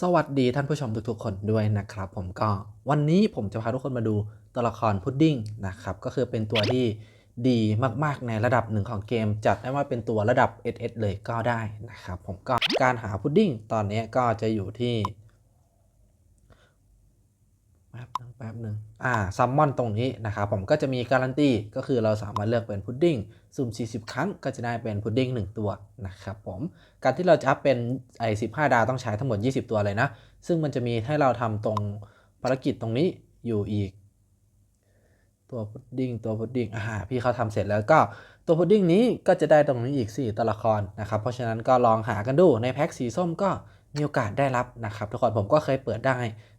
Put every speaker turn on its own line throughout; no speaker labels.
สวัสดีท่านผู้ชมทุกๆ คนด้วยนะครับผมก็วันนี้ผมจะพาทุกคนมาดูตัวละครพุดดิ้งนะครับ ก็คือเป็นตัวที่ดีมากๆในระดับหนึ่งของเกม จัดได้ว่าเป็นตัวระดับ SS เลยก็ได้นะครับผมก็การหาพุดดิ้งตอนนี้ก็จะอยู่ที่ แป๊บนึงแป๊บนึงอ่าซัมมอนตรงนี้นะครับผมก็จะมีการันตีก็คือเราสามารถเลือกเป็นพุดดิ้งสุ่ม 40 ครั้งก็จะได้เป็นพุดดิ้ง1 ตัวนะครับผมการที่เราจะอัพเป็นไอ้15 ดาวต้องใช้ทั้งหมด 20 ตัวเลยนะ ซึ่งมันจะมีให้เราทำตรงภารกิจตรงนี้อยู่อีก ตัวพุดดิ้งตัวพุดดิ้งอ่าพี่เขาทำเสร็จแล้วก็ตัวพุดดิ้งนี้ก็จะได้ตรงนี้อีก 4 ตัวละครนะครับเพราะฉะนั้นก็ลองหากันดูในแพ็กสีส้มก็มีโอกาสได้รับนะครับทุกคนผมก็เคยเปิดได้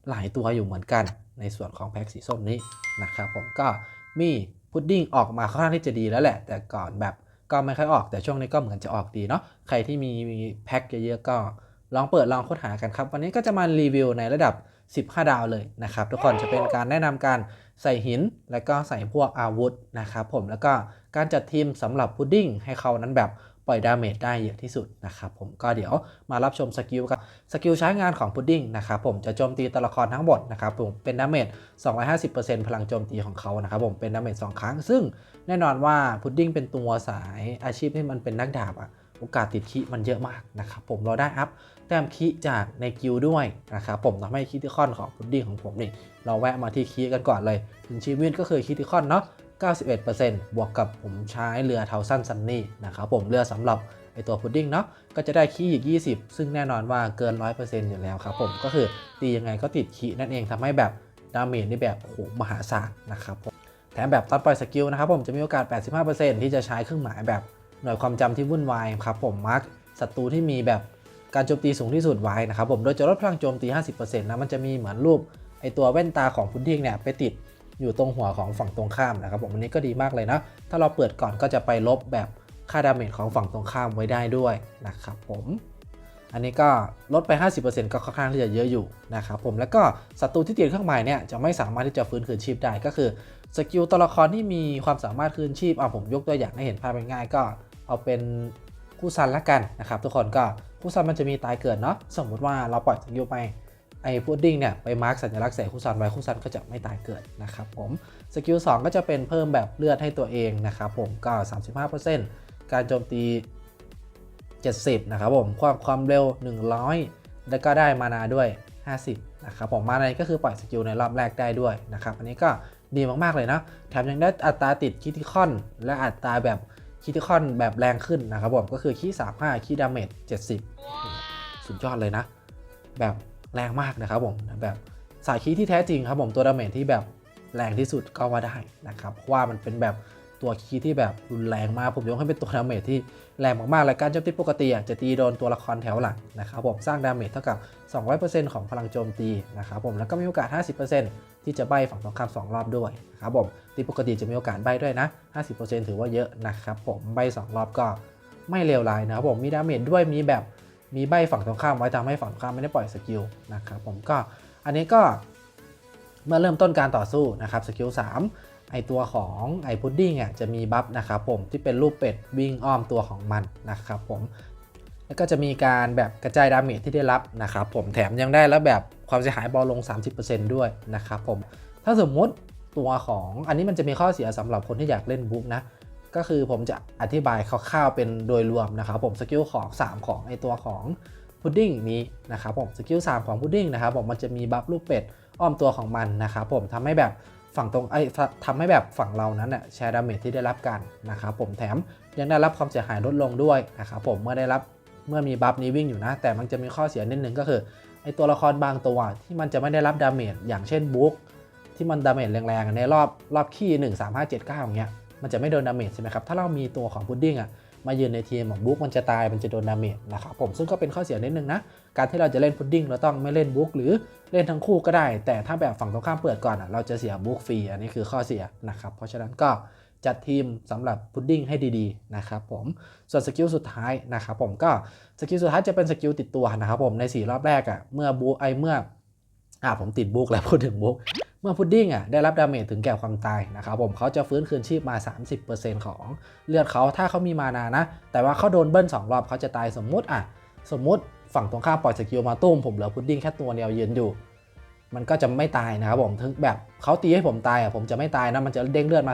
หลายตัวอยู่เหมือนกัน ในส่วนของแพ็กสีส้มนี้นะครับผมก็มีพุดดิ้งออกมาค่อนข้างที่จะดีแล้วแหละ แต่ก่อนแบบก็ไม่ค่อยออกแต่ช่วงนี้ก็เหมือนจะออกดีเนาะใครที่มีแพ็กเยอะๆก็ลองเปิดลองค้นหากันครับ วันนี้ก็จะมารีวิวในระดับ 15 ดาวเลยนะครับ ทุกคนจะเป็นการแนะนำการใส่หิน และก็ใส่พวกอาวุธนะครับผมแล้วก็การจัดทีมสำหรับพุดดิ้งให้เขานั้นแบบ ปล่อยดาเมจได้เยอะที่สุดนะครับผมก็เดี๋ยวมารับชมสกิลกันสกิลใช้งานของพุดดิ้งนะครับผมจะโจมตีตัวละครทั้งหมดนะครับผมเป็นดาเมจ 250%พลังโจมตีของเขานะครับผมเป็นดาเมจ2ครั้ง ซึ่งแน่นอนว่าพุดดิ้งเป็นตัวสายอาชีพที่มันเป็นนักดาบอะโอกาสติดคีมันเยอะมากนะครับผมเราได้อัพแต้มคีจากในกิลด้วยนะครับผมทำให้คิติคอนของพุดดิ้งของผมนี่เราแวะมาที่คีกันก่อนเลยถึงชีวิตก็คือคิติคอนเนาะ 91%บวกกับผมใช้เรือเทาสั้นซันนี่นะครับผมเรือสำหรับไอตัวพุดดิ้งเนาะก็จะได้คีอีก 20 ซึ่งแน่นอนว่าเกิน 100%อยู่แล้วครับผมก็คือตียังไงก็ติดคีนั่นเองทำให้แบบดาเมจในแบบโอ้โหมหาศาลนะครับผมแถมแบบตอนปล่อยสกิลนะครับผมจะมีโอกาส 85%ที่จะใช้เครื่องหมายแบบหน่วยความจำที่วุ่นวายครับผมมาร์กศัตรูที่มีแบบการโจมตีสูงที่สุดไว้นะครับผมโดยจะลดพลังโจมตี 50%นะมันจะมีเหมือนรูปไอตัวแว่นตาของพุดดิ้งเนี่ยไปติด อยู่ตรงหัวของฝั่งตรงข้ามนะครับผมอันนี้ก็ดีมากเลยนะ ถ้าเราเปิดก่อนก็จะไปลบแบบค่าดาเมจของฝั่งตรงข้ามไว้ได้ด้วยนะครับผม อันนี้ก็ลดไป 50%ก็ค่อนข้างที่จะเยอะอยู่นะครับผม แล้วก็ศัตรูที่ติดเครื่องหมายเนี่ยจะไม่สามารถที่จะฟื้นคืนชีพได้ ก็คือสกิลตัวละครที่มีความสามารถคืนชีพเอาผมยกตัวอย่างให้เห็นภาพง่ายๆก็เอาเป็นคู่ซันละกันนะครับทุกคนก็คู่ซันมันจะมีตายเกิดเนาะ สมมุติว่าเราปล่อยสกิลไป ไอ้พุดดิ้งเนี่ยไปมาร์กสัญลักษณ์ใส่คู่ซันไว้คู่ซันก็จะไม่ตายเกิดนะครับผมสกิล2ก็จะเป็นเพิ่มแบบเลือดให้ตัวเองนะครับผมก็ 35%การโจมตี 70 นะครับผมความความเร็ว 100 แล้วก็ได้มานาด้วย 50 นะครับผมมานาก็คือปล่อยสกิลในรอบแรกได้ด้วยนะครับอันนี้ก็ดีมาก ๆ เลยนะแถมยังได้อัตราติดคิติคอน และอัตราแบบคิติคอนแบบแรงขึ้นนะครับผมก็คือคี35คีดาเมจ70สุดยอดเลยนะ แบบ แรงมากนะครับผมแบบสายคีที่แท้จริงครับผมตัวดาเมจที่แบบแรงที่สุดก็ว่าได้นะครับเพราะว่ามันเป็นแบบตัวคีที่แบบรุนแรงมากผมยกให้เป็นตัวดาเมจที่แรงมากๆและการโจมตีปกติจะตีโดนตัวละครแถวหลังนะครับผมสร้างดาเมจเท่ากับ 200%ของพลังโจมตีนะครับผมแล้วก็มีโอกาส 50%ที่จะใบฝั่งตรงข้าม2รอบด้วยนะครับผมตีปกติจะมีโอกาสใบด้วยนะ 50%ถือว่าเยอะนะครับผมใบ2รอบก็ไม่เลวร้ายนะครับผมมีดาเมจด้วยมีแบบ มีใบฝั่งตรงข้ามไว้ทำให้ฝั่งตรงข้ามไม่ได้ปล่อยสกิลนะครับผมก็อันนี้ก็เมื่อเริ่มต้นการต่อสู้นะครับสกิล3ไอตัวของไอพุดดิ้งอะจะมีบัฟนะครับผมที่เป็นรูปเป็ดวิ่งอ้อมตัวของมันนะครับผมแล้วก็จะมีการแบบกระจายดาเมจที่ได้รับนะครับผมแถมยังได้แล้วแบบความเสียหายบาลลง 30%ด้วยนะครับผมถ้าสมมุติตัวของอันนี้มันจะมีข้อเสียสำหรับคนที่อยากเล่นบุ๊กนะ ก็คือผมจะอธิบายคร่าวๆเป็นโดยรวมนะครับผมสกิลของ 3 ของไอตัวของพุดดิ้งนี้นะครับผมสกิล3ของพุดดิ้งนะครับผมมันจะมีบัฟลูกเป็ดอ้อมตัวของมันนะครับผมทำให้แบบฝั่งตรงไอ้ทำให้แบบฝั่งเรานั้นน่ะแชร์ดาเมจที่ได้รับกันนะครับผมแถมยังได้รับความเสียหายลดลงด้วยนะครับผมเมื่อได้รับเมื่อมีบัฟนี้วิ่งอยู่นะ แต่มันจะมีข้อเสียนิดนึงก็คือไอตัวละครบางตัวที่มันจะไม่ได้รับดาเมจอย่างเช่นบุ๊กที่มันดาเมจแรงๆในรอบรอบขี้1 3 5 7 9อย่างเงี้ย มันจะไม่โดนดาเมจใช่ไหมครับ ถ้าเรามีตัวของพุดดิ้งอะมายืนในทีมของบุ๊กมันจะตายมันจะโดนดาเมจนะครับผมซึ่งก็เป็นข้อเสียนิดนึงนะ การที่เราจะเล่นพุดดิ้งเราต้องไม่เล่นบุ๊กหรือเล่นทั้งคู่ก็ได้ แต่ถ้าแบบฝั่งตรงข้ามเปิดก่อนอะเราจะเสียบุ๊กฟรีอันนี้คือข้อเสียนะครับเพราะฉะนั้นก็จัดทีมสำหรับพุดดิ้งให้ดีๆนะครับผมส่วนสกิลสุดท้ายนะครับผมก็สกิลสุดท้ายจะเป็นสกิลติดตัวนะครับผมใน 4 รอบแรกอะเมื่อบุ๊กไอเมื่ออ่าผมติดบุ๊กแล้วพูดถึงบุ๊ก เมื่อพุดดิ้งอะได้รับดาเมจถึงแก่ความตายนะครับผมเขาจะฟื้นคืนชีพมา 30%ของเลือดเขาถ้าเขามีมานานะ แต่ว่าเขาโดนเบิ้ล2รอบเขาจะตายสมมุติอะสมมุติฝั่งตรงข้ามปล่อยสกิลมาตุ้มผมเหลือพุดดิ้งแค่ตัวเดียวยืนอยู่ มันก็จะไม่ตายนะครับผมถึงแบบเขาตีให้ผมตายอะผมจะไม่ตายนะมันจะเด้งเลือดมา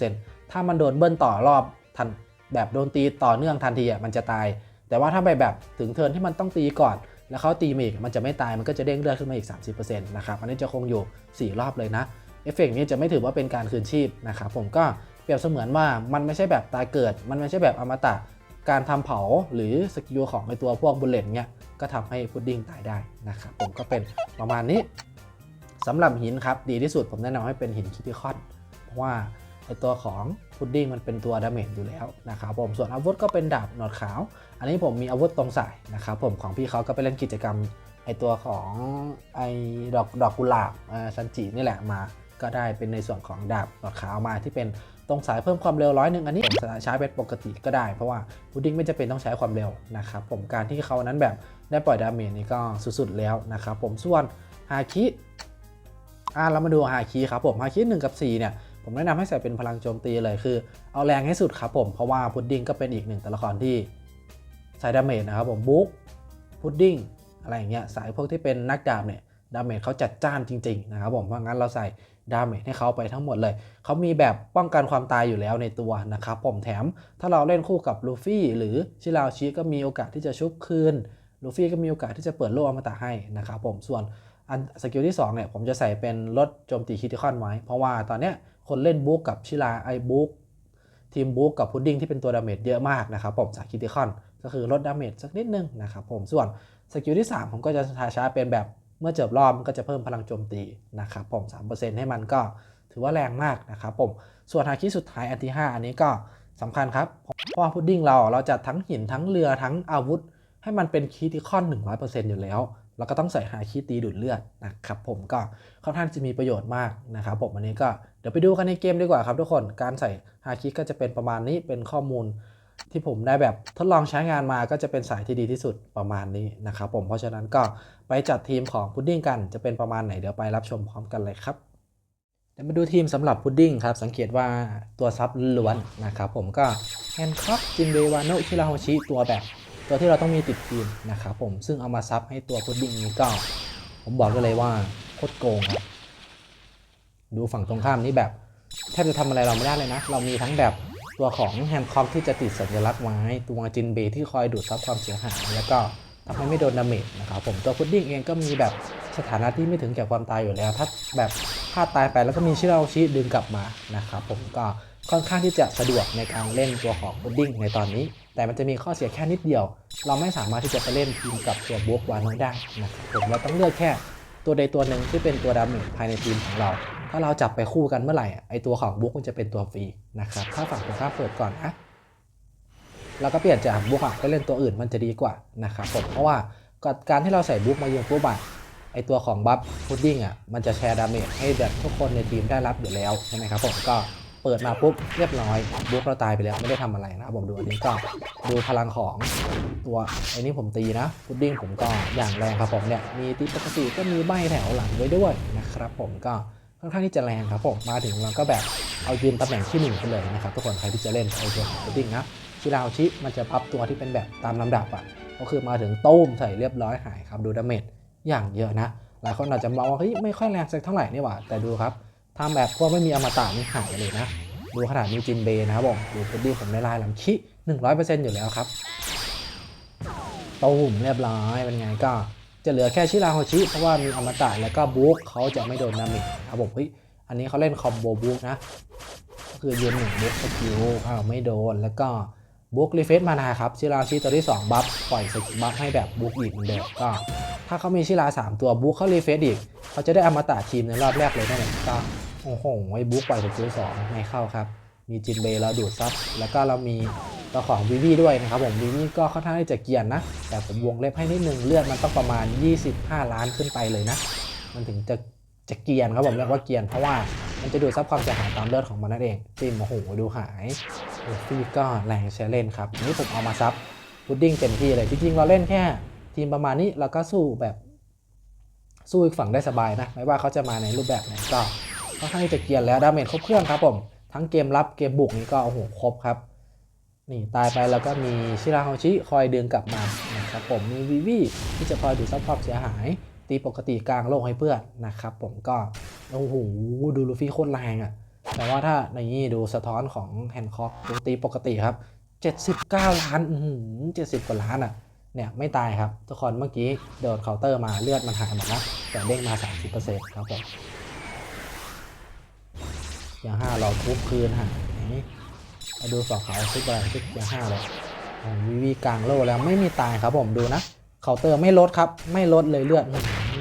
30%ถ้ามันโดนเบิ้ลต่อรอบทันแบบโดนตีต่อเนื่องทันทีอะมันจะตาย แต่ว่าถ้าไปแบบถึงเทินที่มันต้องตีก่อน แล้วเขาตีมาอีกมันจะไม่ตายมันก็จะเด้งเลือดขึ้นมาอีก 30%นะครับอันนี้จะคงอยู่ 4 รอบเลยนะเอฟเฟกต์นี้จะไม่ถือว่าเป็นการคืนชีพนะครับผมก็เปรียบเสมือนว่ามันไม่ใช่แบบตายเกิด มันไม่ใช่แบบอมตะการทำเผาหรือสกิลของในตัวพวกบุลเลตเนี่ยก็ทำให้พุดดิ้งตายได้นะครับผมก็เป็นประมาณนี้สำหรับหินครับดีที่สุดผมแนะนำให้เป็นหินคิติคอนเพราะว่า ในตัวของพุดดิ้งมันเป็นตัวดาเมจอยู่แล้วนะครับผมส่วนอาวุธก็เป็นดาบหนวดขาว อันนี้ผมมีอาวุธตรงสายนะครับผมของพี่เขาก็ไปเล่นกิจกรรมไอตัวของไอดอกดอกกุหลาบซันจินี่แหละมา ก็ได้เป็นในส่วนของดาบหนวดขาวมาที่เป็นตรงสายเพิ่มความเร็วร้อยหนึ่งอันนี้ผมใช้เป็นปกติก็ได้ เพราะว่าพุดดิ้งไม่จะเป็นต้องใช้ความเร็วนะครับผมการที่เขานั้นแบบได้ปล่อยดาเมจนี่ก็สุดๆแล้วนะครับผมส่วนฮาคิอ่าเรามาดูฮาคิครับผมฮาคิหนึ่งกับ4เนี่ย ผมแนะนำให้ใส่เป็นพลังโจมตีเลยคือ เอาแรงให้สุดครับผมเพราะว่าพุดดิ้งก็เป็นอีกหนึ่งตัวละครที่ใช้ดาเมจนะครับผมบุ๊กพุดดิ้งอะไรอย่างเงี้ยสายพวกที่เป็นนักดาบเนี่ยดาเมจเขาจัดจ้านจริงๆนะครับผมเพราะงั้นเราใส่ดาเมจให้เขาไปทั้งหมดเลย เขามีแบบป้องกันความตายอยู่แล้วในตัวนะครับผมแถมถ้าเราเล่นคู่กับลูฟี่หรือชิราชิก็มีโอกาสที่จะชุบคืนลูฟี่ก็มีโอกาสที่จะเปิดโล่อมตะให้นะครับผมส่วนอันสกิลที่2เนี่ยผมจะใส่เป็นลดโจมตีคิติคอนไว้ เพราะว่าตอนเนี้ย คนเล่นบุ๊กกับชิราไอบุ๊กทีมบุ๊กกับพุดดิ้งที่เป็นตัวดาเมจเยอะมากนะครับผมจากคิติคอนก็คือลดดาเมจสักนิดนึงนะครับผมส่วนสกิลที่ 3 ผมก็จะทาช้าเป็นแบบเมื่อจบรอบมันก็จะเพิ่มพลังโจมตีนะครับผม 3%ให้มันก็ถือว่าแรงมากนะครับผม ส่วนฮาคิสุดท้ายอันที่ 5 อันนี้ก็สำคัญครับ เพราะว่าพุดดิ้งเราเราจัดทั้งหินทั้งเรือทั้งอาวุธ ให้มันเป็นคีติคอน 100%อยู่แล้วเราก็ต้องใส่ฮาคิตีดูดเลือดนะครับผมก็ค่อนข้างจะมีประโยชน์มากนะครับผมอันนี้ก็ ดี๋ยวไปดูกันในเกมดีกว่าครับทุกคน การใส่ฮาคิก็จะเป็นประมาณนี้เป็นข้อมูลที่ผมได้แบบทดลองใช้งานมาก็จะเป็นสายที่ดีที่สุดประมาณนี้นะครับผมเพราะฉะนั้นก็ไปจัดทีมของพุดดิ้งกันจะเป็นประมาณไหนเดี๋ยวไปรับชมพร้อมกันเลยครับเดี๋ยวมาดูทีมสำหรับพุดดิ้งครับ สังเกตว่าตัวซับล้วนนะครับผมก็แฮนคอฟจินเบวานโนชิราโฮชิตัวแบบ ตัวที่เราต้องมีติดทีมนะครับผมซึ่งเอามาซับให้ตัวพุดดิ้งนี้ก็ ผมบอกได้เลยว่าโคตรโกงครับ ดูฝั่งตรงข้ามนี้แบบแทบจะทำอะไรเราไม่ได้เลยนะ เรามีทั้งแบบตัวของแฮนด์คอมที่จะติดสัญลักษณ์ไว้ตัวจินเบที่คอยดูดซับความเสียหายแล้วก็ทำให้ไม่โดนดาเมจนะครับผมตัวพุดดิ้งเองก็มีแบบสถานะที่ไม่ถึงแก่ความตายอยู่แล้ว ถ้าแบบพลาดตายไปแล้วก็มีชิราโอชิดึงกลับมานะครับผมก็ค่อนข้างที่จะสะดวกในการเล่นตัวของพุดดิ้งในตอนนี้ แต่มันจะมีข้อเสียแค่นิดเดียว เราไม่สามารถที่จะไปเล่นทีมกับตัวบวกวานได้นะครับผมเราต้องเลือกแค่ตัวใดตัวหนึ่งที่เป็นตัวดาเมจภายในทีมของเรา ถ้าเราจับไปคู่กันเมื่อไหร่ไอตัวของบุ๊กมันจะเป็นตัวฟรีนะครับถ้าฝั่งตรงข้ามเปิดก่อนนะเราก็เปลี่ยนจากบุ๊กไปเล่นตัวอื่นมันจะดีกว่านะครับผมเพราะว่าการที่เราใส่บุ๊กมายืนปุ๊บอะไอตัวของบัฟพุดดิ้งอะมันจะแชร์ดาเมจให้แบบทุกคนในทีมได้รับอยู่แล้วใช่ไหมครับผมก็เปิดมาปุ๊บเรียบร้อยบุ๊กเราตายไปแล้วไม่ได้ทำอะไรนะครับผมดูอันนี้ก็ดูพลังของตัวไอ้นี่ผมตีนะพุดดิ้งผมก็อย่างแรงครับผมเนี่ยมีตีปกติก็มีใบแถวหลังไว้ด้วยนะครับผมก็ ค่อนข้างที่จะแรงครับผมมาถึงเราก็แบบเอายืนตำแหน่งที่หนึ่งไปเลยนะครับทุกคนใครที่จะเล่นไอตัวของพุดดิ้งนะชิราชิมันจะพับตัวที่เป็นแบบตามลำดับอะก็คือมาถึงต้มใส่เรียบร้อยหายครับดูดาเมจอย่างเยอะนะ หลายคนอาจจะมองว่าเฮ้ยไม่ค่อยแรงสักเท่าไหร่นี่หว่าแต่ดูครับทำแบบพวกไม่มีอมตะนี่หายเลยนะดูขนาดมีจินเบย์นะครับผมดูพุดดิ้งผมในลายลำชิ100%อยู่แล้วครับตุ้มเรียบร้อยเป็นไงก็ จะเหลือแค่ชิราโฮชิเพราะว่ามีอมตะแล้วก็บุ๊กเขาจะไม่โดนดาเมจครับผมเฮ้ยอันนี้เขาเล่นคอมโบบุ๊กนะก็คือยืนหนึ่งบุ๊กสกิลอ้าวไม่โดนแล้วก็บุ๊กรีเฟซมานาครับชิราชิตัวที่ 2 บัฟปล่อยสกิลบัฟให้แบบบุ๊กอีกเหมือนเดิมก็ ถ้าเขามีชิราสามตัวบุ๊กเขารีเฟซอีกเขาจะได้อมตะทีมในรอบแรกเลยนั่นเองก็โอ้โหไอ้บุ๊กปล่อยสกิลสองไม่เข้าครับ มีจินเบย์เราดูดซับแล้วก็เรามี ตัวของวิวีด้วยนะครับผมวิวีก็ค่อนข้างที่จะเกียนนะ แต่ผมวงเล็บให้นิดนึงเลือดมันต้องประมาณ 25 ล้านขึ้นไปเลยนะ มันถึงจะจะเกียนครับผมเรียกว่าเกียนเพราะว่ามันจะดูดซับความเสียหายตามเลือดของมันนั่นเองจิมโอ้โหดูหายลูฟี่ก็แรงใช้เล่นครับนนี้ผมเอามาซับพุดดิ้งเต็มที่เลยจริงๆเราเล่นแค่ ทีมประมาณนี้เราก็สู้แบบสู้อีกฝั่งได้สบายนะ ไม่ว่าเขาจะมาในรูปแบบไหนก็ค่อนข้างจะเกียนแล้วดาเมจครบเครื่องครับผม ทั้งเกมรับเกมบุกนี่ก็โอ้โหครบครับ นี่ตายไปแล้วก็มีชิราโฮชิคอยดึงกลับมานะครับผมมีวีวีที่จะคอยดูดซับความเสียหาย ตีปกติกลางโลกให้เพื่อนนะครับผมก็โอ้โหดูลูฟี่โคตรแรงอะ่ะ แต่ว่าถ้าในนี้ดูสะท้อนของแฮนคอกดูตีปกติครับ 79 ล้านอือเจ็ดสิบกว่าล้านอะ่ะเนี่ยไม่ตายครับ ทุกคนเมื่อกี้โดนเคาน์เตอร์มาเลือดมันหายหมดนะแต่เด้งมา 30%ครับผมอย่างห้าเราทุบคืนหาย มาดูฝั่งเขาทุบอะไรทุบอย่างห้าเลยวีวีกลางโลแล้วไม่มีตายครับผมดูนะเคาน์เตอร์ไม่ลดครับ ไม่ลดเลยเลือด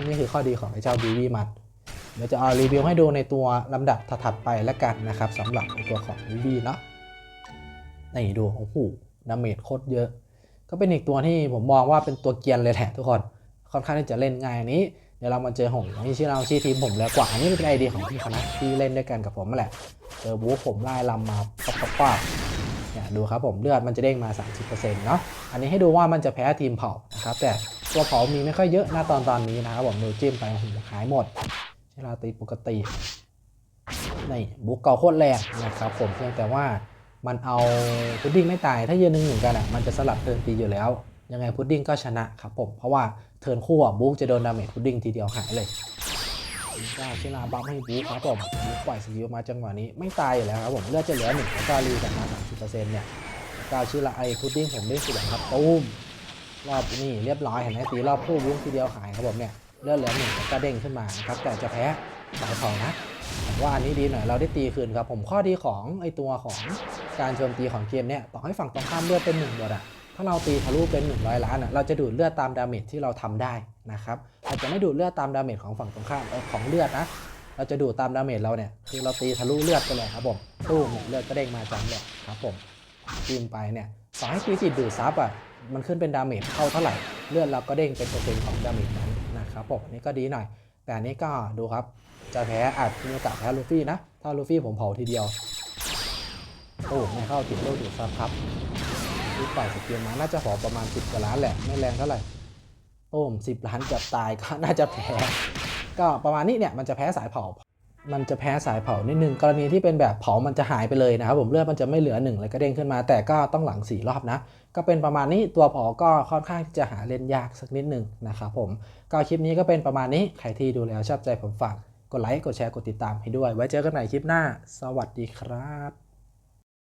นี่คือข้อดีของไอ้เจ้าวีวีมัดเดี๋ยวจะเอารีวิวให้ดูในตัวลำดับถัดไปแล้วกันนะครับสำหรับในตัวของวีวีเนาะนี่ดูโอ้โหดาเมจโคตรเยอะ ก็เป็นอีกตัวที่ผมมองว่าเป็นตัวเกียนเลยแหละทุกคนค่อนข้างที่จะเล่นง่ายนี้เดี๋ยวเรามาเจอหงนี่ชื่อเราชื่อทีมผมแล้วกว่าอันนี้เป็นไอเดียของพี่เขานะที่เล่นด้วยกันกับผมแหละ เจอบู๊ผมไล่ลำมาปั๊บปั๊บปั๊บเนี่ยดูครับผมเลือดมันจะเด้งมา 30%เนาะอันนี้ให้ดูว่ามันจะแพ้ทีมเผานะครับแต่ตัวเผามีไม่ค่อยเยอะหนะตอนตอนนี้นะครับผมดูจิ้มไปโอ้โหายหมดใช้ลาตีปกตินี่บุกเก่าโคตรแรงนะครับผมเพียงแต่ว่ามันเอาพุดดิ้งไม่ตายถ้ายืนหนึ่งหนึ่งกันอะมันจะสลับเทิร์นตีอยู่แล้ว ยังไงพุดดิ้งก็ชนะครับผมเพราะว่าเทิร์นคู่อะบุ๊กจะโดนดาเมจพุดดิ้งทีเดียวหายเลย ได้เชลาบัฟให้บุ๊กครับผมบุกปล่อยสกิลมาจังหวะนี้ไม่ตายอยู่แล้วครับผมเลือดจะเหลือหนึ่งแล้วก็รีกลับมา30%เซ็นี่ยแล้วก็ชื่อละไอพุดดิ้งผมได้สวยครับตูมรอบนี้เรียบร้อยเห็นไหมตีรอบคู่บุ๊กทีเดียวหายครับผมเนี่ยเลือดเหลือหนึ่งก็เด้งขึ้นมาครับแต่จะแพ้สายเผานะแต่ว่าอันนี้ดีหน่อยเราได้ตีคืนครับผมข้อดีของไอตัวของการโจมตีของเกมเนี่ยต่อให้ฝั่งตรงข้ามเลือดเป็นหนึ่งหมดอะถ้าเราตีทะลุเป็น 100 ล้านอะเราจะดูดเลือดตามดาเมจที่เราทำได้นะครับ อาจจะไม่ดูดเลือดตามดาเมจของฝั่งตรงข้ามของเลือดนะ เราจะดูดตามดาเมจเราเนี่ยคือเราตีทะลุเลือดไปเลยครับผมตู้เนี่ยเลือดก็เด้งมาจังเลยครับผมจิ้มไปเนี่ยต่อให้ตีจิตดูดซับอะมันขึ้นเป็นดาเมจเข้าเท่าไหร่ เลือดเราก็เด้งเป็นเปอร์เซ็นต์ของดาเมจนั้นนะครับผมนนี้ก็ดีหน่อย แต่อันนี้ก็ดูครับ จะแพ้อาจมีโอกาสแพ้ลูฟี่นะ ถ้าลูฟี่ผมเผาทีเดียวโอ้ไม่เข้าติดโลกดูดซับครับที่ปล่อยสกิลมาน่าจะเผาประมาณ10กว่าล้านแหละ ไม่แรงเท่าไหร่ โอ้ม10ล้านเกือบตายก็น่าจะแพ้ ก็ประมาณนี้เนี่ยมันจะแพ้สายเผา มันจะแพ้สายเผานิดนึงกรณีที่เป็นแบบเผามันจะหายไปเลยนะครับผมเลือดมันจะไม่เหลือหนึ่งเลยก็เด้งขึ้นมา แต่ก็ต้องหลังสี่รอบนะ ก็เป็นประมาณนี้ตัวเผาก็ค่อนข้างจะหาเล่นยากสักนิดหนึ่งนะครับผมก็คลิปนี้ก็เป็นประมาณนี้ใครที่ดูแล้วชอบใจผมฝากกดไลค์กดแชร์กดติดตามให้ด้วย ไว้เจอกันใหม่คลิปหน้า สวัสดีครับ